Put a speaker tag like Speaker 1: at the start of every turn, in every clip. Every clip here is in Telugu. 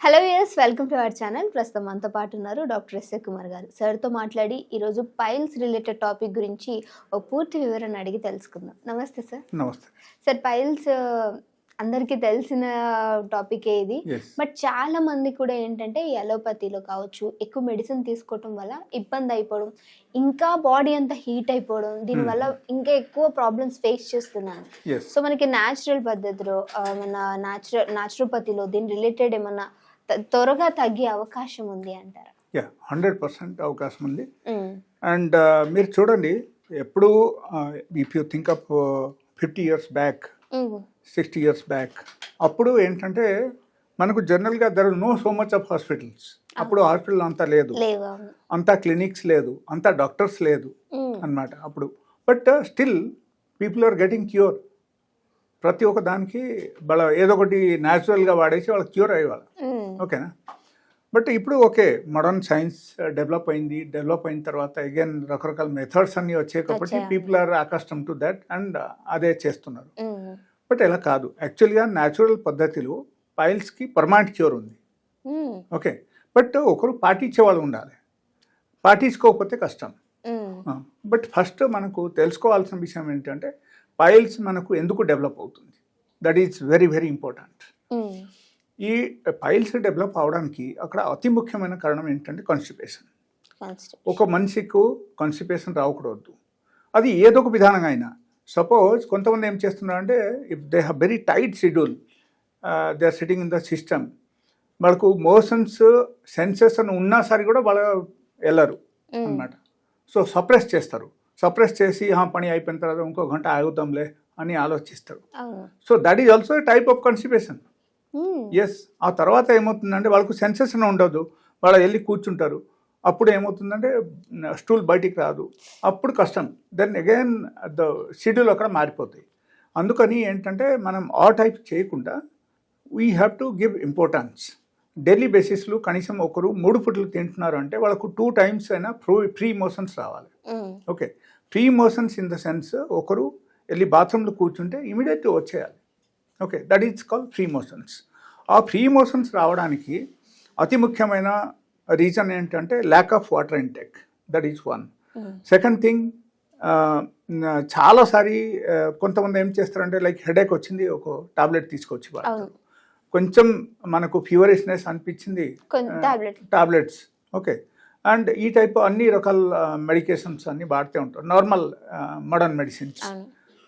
Speaker 1: Hello yes welcome to our channel ప్రస్తుతం మనతో పాటు ఉన్నారు డాక్టర్ ఎస్ఏ కుమార్ గారు. సార్తో మాట్లాడి ఈరోజు పైల్స్ రిలేటెడ్ టాపిక్ గురించి ఒక పూర్తి వివరణ అడిగి తెలుసుకుందాం. నమస్తే సార్
Speaker 2: నమస్తే.
Speaker 1: సార్ పైల్స్ అందరికీ తెలిసిన టాపికే ఇది.
Speaker 2: ఎస్
Speaker 1: బట్ చాలా మంది కూడా ఏంటంటే ఈ అలోపతిలో కావచ్చు ఎక్కువ మెడిసిన్ తీసుకోవటం వల్ల ఇబ్బంది అయిపోవడం ఇంకా బాడీ అంతా హీట్ అయిపోవడం దీనివల్ల ఇంకా ఎక్కువ ప్రాబ్లమ్స్ ఫేస్ చేస్తున్నాను.
Speaker 2: ఎస్
Speaker 1: సో మనకి న్యాచురల్ పద్ధతిలో ఆ, మన న్యాచురల్ న్యాచురోపతిలో దీని రిలేటెడ్ ఏమన్నా త్వరగా తగ్గే అవకాశం ఉంది అంటారా.
Speaker 2: యా హండ్రెడ్ పర్సెంట్ అవకాశం ఉంది. అండ్ మీరు చూడండి ఎప్పుడు if you think of fifty years back sixty years back అప్పుడు ఏంటంటే మనకు జనరల్గా there no so much of hospitals అప్పుడు హాస్పిటల్ అంతా లేదు. అంతా క్లినిక్స్ లేదు. అంతా డాక్టర్స్ లేదు
Speaker 1: ఉమ్,
Speaker 2: అన్నమాట అప్పుడు. But still people are getting cure ప్రతి ఒక్క దానికి వాళ్ళ ఏదో ఒకటి న్యాచురల్గా వాడేసి వాళ్ళకి క్యూర్ అయ్యేవాళ్ళు. ఓకేనా? బట్ ఇప్పుడు ఓకే మోడర్న్ సైన్స్ డెవలప్ అయింది. డెవలప్ అయిన తర్వాత అగైన్ రకరకాల మెథడ్స్ అన్ని వచ్చాయి కాబట్టి. People are accustom to that and అదే చేస్తున్నారు. బట్ ఇలా కాదు యాక్చువల్గా న్యాచురల్ పద్ధతిలో పైల్స్కి పర్మనెంట్ క్యూర్ ఉంది. ఓకే బట్ ఒకరు పాటించే వాళ్ళు ఉండాలి. పాటించుకోకపోతే కష్టం. బట్ ఫస్ట్ మనకు తెలుసుకోవాల్సిన విషయం ఏంటంటే పైల్స్ మనకు ఎందుకు డెవలప్ అవుతుంది? That is very very important ఈ పైల్స్ డెవలప్ అవడానికి అక్కడ అతి ముఖ్యమైన కారణం ఏంటంటే కాన్స్టిపేషన్. ఒక మనిషికి కాన్స్టిపేషన్ రాకూడదు. అది ఏదో ఒక విధానంగా అయినా. సపోజ్ కొంతమంది ఏం చేస్తున్నారంటే if they have very tight schedule they are sitting in the system వాళ్ళకు మోషన్స్ సెన్సెస్ అని ఉన్నా సరే కూడా వాళ్ళు వెళ్ళరు
Speaker 1: ఉమ్,
Speaker 2: అన్నమాట. సో సప్రెస్ చేస్తారు. సప్రెస్ చేసి "ఆ, పని అయిపోయిన తర్వాత ఇంకో గంట ఆగుతాంలే అని ఆలోచిస్తారు. So that is also type of constipation
Speaker 1: um,
Speaker 2: yes ఆ తర్వాత ఏమవుతుందంటే వాళ్ళకు సెన్సేషన్ ఉండదు. వాళ్ళు వెళ్ళి కూర్చుంటారు. అప్పుడు ఏమవుతుందంటే స్టూల్ బయటికి రాదు. అప్పుడు కష్టం. దెన్ అగైన్ ద షెడ్యూల్ అక్కడ మారిపోతాయి. అందుకని ఏంటంటే మనం ఆ టైప్ చేయకుండా we have to give importance daily బేసిస్లో కనీసం ఒకరు మూడు ఫుడ్లు తింటున్నారు అంటే వాళ్ళకు టూ టైమ్స్ అయినా ఫ్రూ ఫ్రీ మోషన్స్ రావాలి. Okay free motions in the sense ఒకరు వెళ్ళి బాత్రూంలో కూర్చుంటే ఇమీడియట్గా వచ్చేయాలి. Okay that is call free motions ఆ ఫ్రీ మోషన్స్ రావడానికి అతి ముఖ్యమైన రీజన్ ఏంటంటే lack of water intake that is one second thing చాలాసారి కొంతమంది ఏం చేస్తారంటే లైక్ హెడేక్ వచ్చింది ఒక టాబ్లెట్ తీసుకొచ్చి.
Speaker 1: అవును.
Speaker 2: కొంచెం మనకు ఫీవరిష్నెస్ అనిపించింది టాబ్లెట్స్ ఓకే అండ్ ఈ టైప్ అన్ని రకాల మెడికేషన్స్ అన్ని వాడుతూ ఉంటారు. నార్మల్ మోడర్న్ మెడిసిన్స్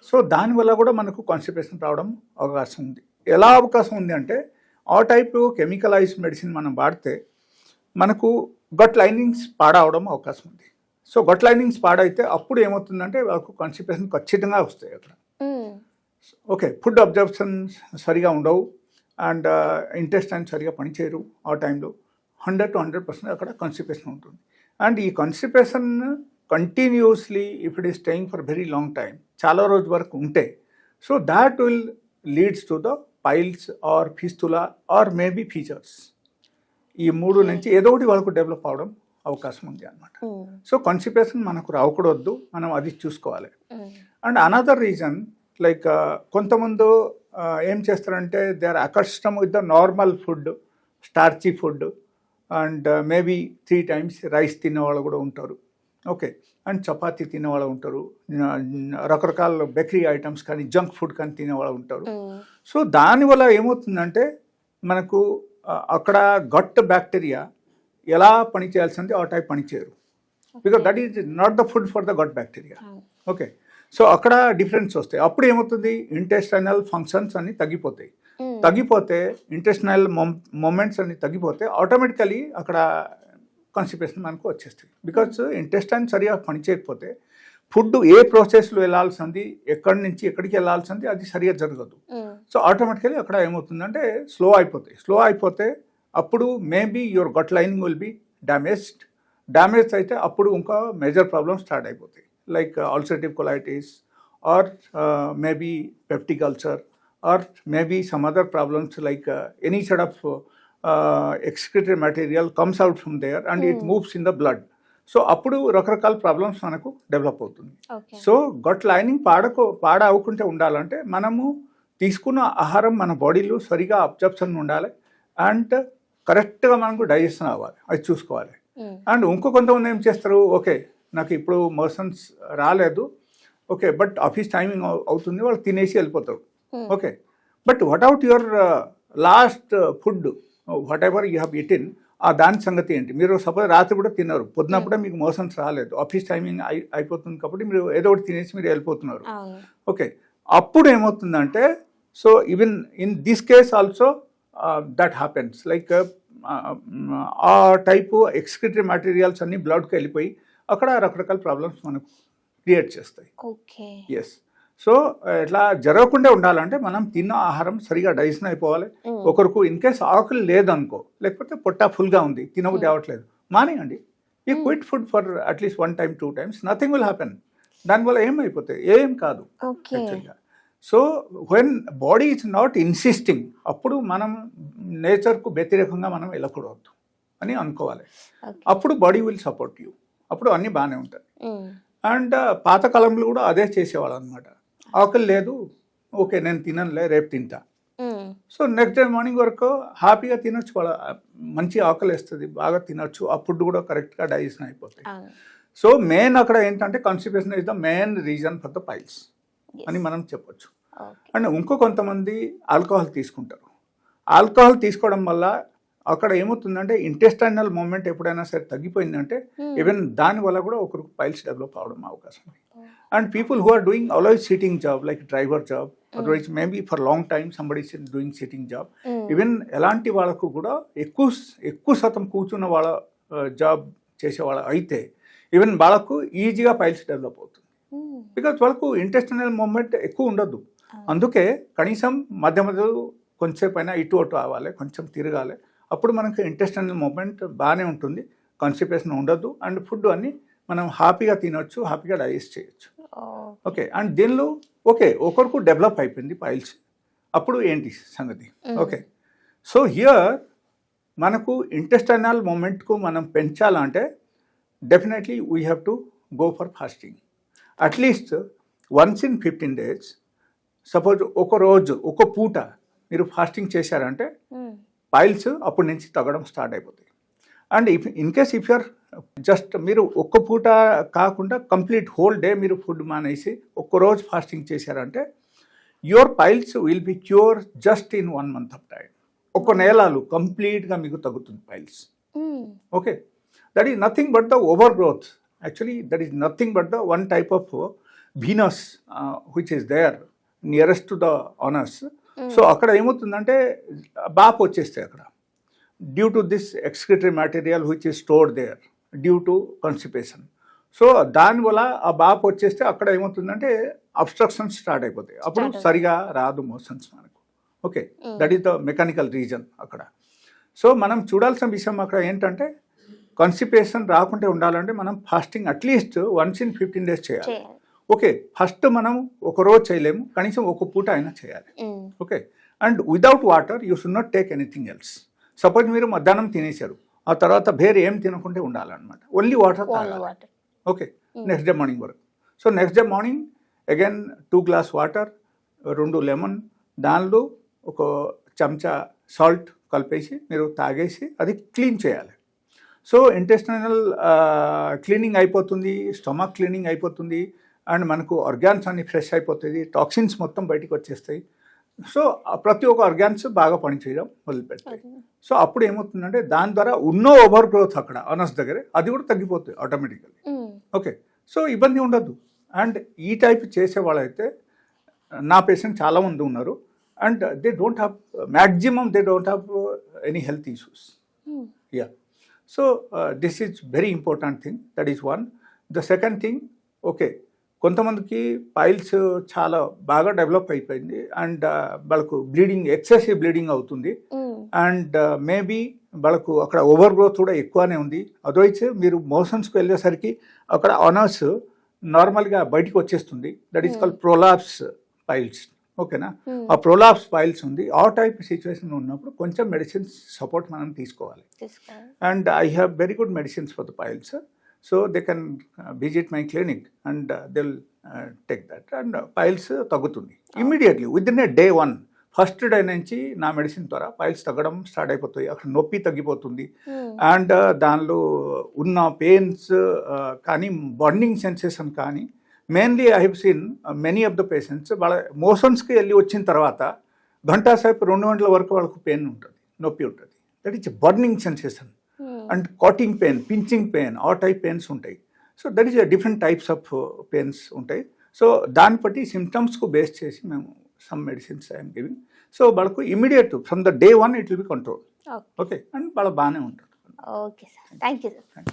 Speaker 2: సో దానివల్ల కూడా మనకు కాన్స్టిపేషన్ రావడం అవకాశం ఉంది. ఎలా అవకాశం ఉంది అంటే ఆ టైప్ కెమికలైజ్ మెడిసిన్ మనం వాడితే మనకు గట్ లైనింగ్స్ పాడవడం అవకాశం ఉంది. సో గట్ లైనింగ్స్ పాడైతే అప్పుడు ఏమవుతుందంటే వాళ్ళకు కాన్స్టిపేషన్ ఖచ్చితంగా వస్తాయి అక్కడ. ఓకే ఫుడ్ అబ్జర్ప్షన్ సరిగా ఉండవు అండ్ ఇంటెస్టైన్ సరిగా పనిచేయరు ఆ టైంలో హండ్రెడ్ టు హండ్రెడ్ పర్సెంట్ అక్కడ కాన్స్టిపేషన్ ఉంటుంది. అండ్ ఈ constipation continuously if it is staying for very long time చాలా రోజు వరకు ఉంటే so that will leads to the piles or fistula or maybe fissures. ఈ మూడు నుంచి ఏదో ఒకటి వాళ్ళకు డెవలప్ అవడం అవకాశం ఉంది అన్నమాట.
Speaker 1: ఉమ్,
Speaker 2: సో కాన్స్టిపేషన్ మనకు రాకూడదు మనం అది చూసుకోవాలి. అండ్ అనదర్ రీజన్ లైక్ కొంతమంది ఏం చేస్తారంటే they are accustom with the normal food starchy food and maybe three times rice తినేవాళ్ళు కూడా ఉంటారు. ఓకే. అండ్ చపాతీ తినేవాళ్ళు ఉంటారు. రకరకాల బేకరీ ఐటమ్స్ కానీ జంక్ ఫుడ్ కానీ తినేవాళ్ళు ఉంటారు. సో దానివల్ల ఏమవుతుందంటే మనకు అక్కడ గట్ బ్యాక్టీరియా ఎలా పనిచేయాల్సింది ఆ type పనిచేయరు. Because that is not the food for the gut bacteria okay. So అక్కడ డిఫరెన్స్ వస్తాయి. అప్పుడు ఏమవుతుంది ఇంటెస్టైనల్ ఫంక్షన్స్ అన్ని తగ్గిపోతాయి. తగ్గిపోతే ఇంటెస్టైనల్ మూమెంట్స్ అన్ని తగ్గిపోతే ఆటోమేటికలీ అక్కడ కాన్స్టిపేషన్ మనకు వచ్చేస్తుంది. బికాజ్ ఇంటెస్టైన్ సరిగా పనిచేయకపోతే ఫుడ్ ఏ ప్రాసెస్లో వెళ్ళాల్సింది ఎక్కడి నుంచి ఎక్కడికి వెళ్ళాల్సింది అది సరిగా జరగదు. సో ఆటోమేటికలీ అక్కడ ఏమవుతుందంటే స్లో అయిపోతాయి. స్లో అయిపోతే అప్పుడు maybe your gut lining will be damaged damage అయితే అప్పుడు ఇంకా మేజర్ ప్రాబ్లమ్స్ స్టార్ట్ అయిపోతాయి. Like ulcerative colitis or maybe peptic ulcer or maybe some other problems like any side of excretory material comes out from there and it moves in the blood so అప్పుడు రకరకాల ప్రాబ్లమ్స్ మనకు డెవలప్ అవుతుంది. సో గట్ లైనింగ్ పాడకు పాడ అవ్వకుంటే ఉండాలంటే మనము తీసుకున్న ఆహారం మన బాడీలో సరిగా అబ్జర్ప్షన్ ఉండాలి అండ్ కరెక్ట్గా మనకు డైజెషన్ అవ్వాలి. అది చూసుకోవాలి. అండ్ ఇంకో కొంతమంది ఏం చేస్తారు? ఓకే నాకు ఇప్పుడు మోషన్స్ రాలేదు. ఓకే బట్ ఆఫీస్ టైమింగ్ అవుతుంది. వాళ్ళు తినేసి వెళ్ళిపోతారు.
Speaker 1: Hmm.
Speaker 2: Okay but what out your last food whatever you have eaten ఆ దాని సంగతి ఏంటి? మీరు సపోజ్ రాత్రి కూడా తిన్నారు. పొద్దునప్పుడే మీకు మోషన్స్ రాలేదు. ఆఫీస్ టైమింగ్ అయి అయిపోతుంది కాబట్టి మీరు ఏదో ఒకటి తినేసి మీరు వెళ్ళిపోతున్నారు. ఓకే అప్పుడు ఏమవుతుందంటే so even in this case also that happens like ఆ టైపు ఎక్స్క్రిటరీ మెటీరియల్స్ అన్ని బ్లడ్కి వెళ్ళిపోయి అక్కడ రకరకాల ప్రాబ్లమ్స్ మనకు క్రియేట్ చేస్తాయి.
Speaker 1: ఓకే
Speaker 2: ఎస్ సో ఇట్లా జరగకుండా ఉండాలంటే మనం తిన్న ఆహారం సరిగా డైజెషన్ అయిపోవాలి. ఒకరికి ఇన్ కేస్ ఆకలి లేదనుకో లేకపోతే పొట్ట ఫుల్గా ఉంది తినబుద్ధి అవ్వట్లేదు మానేయండి. ఈ quit food for at least one time two times nothing will happen. దానివల్ల ఏమైపోతాయి? ఏం కాదు యాక్చువల్గా. So when body is not insisting అప్పుడు మనం నేచర్కు వ్యతిరేకంగా మనం వెళ్ళకూడదు అని అనుకోవాలి. అప్పుడు బాడీ విల్ సపోర్ట్ యూ అప్పుడు అన్నీ బాగానే ఉంటాయి. అండ్ పాతకాలంలో కూడా అదే చేసేవాళ్ళు అనమాట ఆకలి లేదు ఓకే నేను తిననులే రేపు తింటా. సో నెక్స్ట్ డే మార్నింగ్ వరకు హ్యాపీగా తినొచ్చు వాళ్ళ మంచి ఆకలి వేస్తుంది బాగా తినొచ్చు ఆ ఫుడ్ కూడా కరెక్ట్గా డైజెషన్ అయిపోతాయి. సో మెయిన్ అక్కడ ఏంటంటే constipation is the main reason for the piles అని మనం చెప్పొచ్చు. అండ్ ఇంకో కొంతమంది ఆల్కహాల్ తీసుకుంటారు. ఆల్కహాల్ తీసుకోవడం వల్ల అక్కడ ఏమవుతుందంటే ఇంటెస్టైనల్ మూమెంట్ ఎప్పుడైనా సరే తగ్గిపోయిందంటే. ఈవెన్ దాని వల్ల కూడా ఒకరికి పైల్స్ డెవలప్ అవడం అవకాశం and people who are doing always sitting job like driver job otherwise maybe for long time somebody doing sitting job even ఎలాంటి వాళ్ళకు కూడా ఎక్కువ ఎక్కువ శాతం కూర్చున్న వాళ్ళ జాబ్ చేసే వాళ్ళ అయితే ఈవెన్ వాళ్ళకు ఈజీగా పైల్స్ డెవలప్ అవుతుంది. బికాజ్ వాళ్ళకు ఇంటెస్టినల్ మూమెంట్ ఎక్కువ ఉండదు. అందుకే కనీసం మధ్య మధ్యలో కొంచెంసేపు అయినా ఇటు అటు అవ్వాలి కొంచెం తిరగాలి. అప్పుడు మనకు ఇంటెస్టినల్ మూమెంట్ బాగానే ఉంటుంది. కాన్స్టిపేషన్ ఉండదు. అండ్ ఫుడ్ అన్ని మనం హ్యాపీగా తినొచ్చు హ్యాపీగా డైజెస్ట్ చేయొచ్చు. ఓకే. అండ్ దీనిలో ఓకే ఒకరికి డెవలప్ అయిపోయింది పైల్స్. అప్పుడు ఏంటి సంగతి? ఓకే. సో హియర్ మనకు ఇంటెస్టైనల్ మూమెంట్కు మనం పెంచాలంటే definitely we have to go for fasting. At least once in fifteen days suppose ఒక రోజు ఒక పూట మీరు ఫాస్టింగ్ చేశారంటే పైల్స్ అప్పటి నుంచి తగ్గడం స్టార్ట్ అయిపోతాయి. And if in case if you're just మీరు ఒక్క పూట కాకుండా కంప్లీట్ హోల్ డే మీరు ఫుడ్ మానేసి ఒక్క రోజు ఫాస్టింగ్ చేశారంటే your piles will be cure just in one month of time ఒక నెలలు కంప్లీట్గా మీకు తగ్గుతుంది piles.
Speaker 1: Um,
Speaker 2: okay. That is nothing but the overgrowth. Actually that is nothing but the one type of veins which is there nearest to the anus so అక్కడ ఏమవుతుందంటే బాప్ వచ్చేస్తాయి అక్కడ. Due to this excretory material which is stored there due to constipation so దానివల్ల ఆ బాప్ వచ్చేస్తే అక్కడ ఏమవుతుందంటే అబ్స్ట్రక్షన్స్ స్టార్ట్ అయిపోతాయి. అప్పుడు. సరిగా రాదు మోషన్స్ మనకు. Okay. That is the mechanical reason అక్కడ. సో మనం చూడాల్సిన విషయం అక్కడ ఏంటంటే కాన్స్టిపేషన్ రాకుంటే ఉండాలంటే మనం fasting at least once in fifteen days చేయాలి. ఓకే ఫస్ట్ మనం ఒక రోజు చేయలేము. కనీసం ఒక పూట అయినా చేయాలి. Okay and without water you should not take anything else suppose మీరు మధ్యాహ్నం తినేశారు. ఆ తర్వాత వేరే ఏం తినకుంటే ఉండాలన్నమాట. Only water okay next day morning వరకు. So next day morning again two glass water రెండు లెమన్ దానిలో ఒక చెంచా సాల్ట్ కలిపేసి మీరు తాగేసి అది క్లీన్ చేయాలి. సో ఇంటెస్టినల్ క్లీనింగ్ అయిపోతుంది స్టమక్ క్లీనింగ్ అయిపోతుంది అండ్ మనకు ఆర్గాన్స్ అన్ని ఫ్రెష్ అయిపోతుంది టాక్సిన్స్ మొత్తం బయటికి వచ్చేస్తాయి. సో ప్రతి ఒక్క ఆర్గాన్స్ బాగా పనిచేయడం మొదలుపెడతాయి సో అప్పుడు ఏమవుతుందంటే దాని ద్వారా ఉన్న ఓవర్ గ్రోత్ అక్కడ అనస్ దగ్గర అది కూడా తగ్గిపోతుంది ఆటోమేటికల్లీ
Speaker 1: ఉమ్,
Speaker 2: ఓకే. సో ఇబ్బంది ఉండదు. అండ్ ఈ టైప్ చేసే వాళ్ళైతే నా పేషెంట్ చాలామంది ఉన్నారు. And they don't have maximum they don't have any health issues. Yeah so this is very important thing that is one the second thing okay కొంతమందికి పైల్స్ చాలా బాగా డెవలప్ అయిపోయింది. అండ్ వాళ్ళకు బ్లీడింగ్ ఎక్సెసివ్ బ్లీడింగ్ అవుతుంది. అండ్ మేబీ వాళ్ళకు అక్కడ ఓవర్ గ్రోత్ కూడా ఎక్కువనే ఉంది. అదర్వైజ్ మీరు మోషన్స్కి వెళ్ళేసరికి అక్కడ ఆనర్స్ నార్మల్గా బయటికి వచ్చేస్తుంది. That is call prolapse piles ఓకేనా. ఆ ప్రోలాప్స్ పైల్స్ ఉంది. ఆ టైప్ సిచ్యువేషన్ ఉన్నప్పుడు కొంచెం మెడిసిన్స్ సపోర్ట్ మనం తీసుకోవాలి.
Speaker 1: తీసుకోవాలి.
Speaker 2: And I have very good medicines for the piles so they can visit my clinic and they will take that and piles తగ్గుతుంది. Immediately within a day one first day నుంచి నా మెడిసిన్ ద్వారా పైల్స్ తగ్గడం స్టార్ట్ అయిపోతాయి. అక్కడ నొప్పి తగ్గిపోతుంది.
Speaker 1: Hmm.
Speaker 2: అండ్ దానిలో ఉన్న పెయిన్స్ కానీ బర్నింగ్ సెన్సేషన్ కానీ mainly I have seen many of the patients వాళ్ళ మోషన్స్కి వెళ్ళి వచ్చిన తర్వాత గంటా సేపు రెండు గంటల వరకు వాళ్ళకు పెయిన్ ఉంటుంది నొప్పి ఉంటుంది. That is burning sensation. And cutting pain pinching pain ఆ టైప్ పెయిన్స్ ఉంటాయి. So that is different types of pains ఉంటాయి. సో దాన్ని బట్టి సిమ్టమ్స్కు బేస్ చేసి మేము some medicines I'm giving. So వాళ్ళకు immediate from the day one it will be control.
Speaker 1: Okay.
Speaker 2: And వాళ్ళ బాగానే ఉంటారు.
Speaker 1: Okay sir. Thank you sir.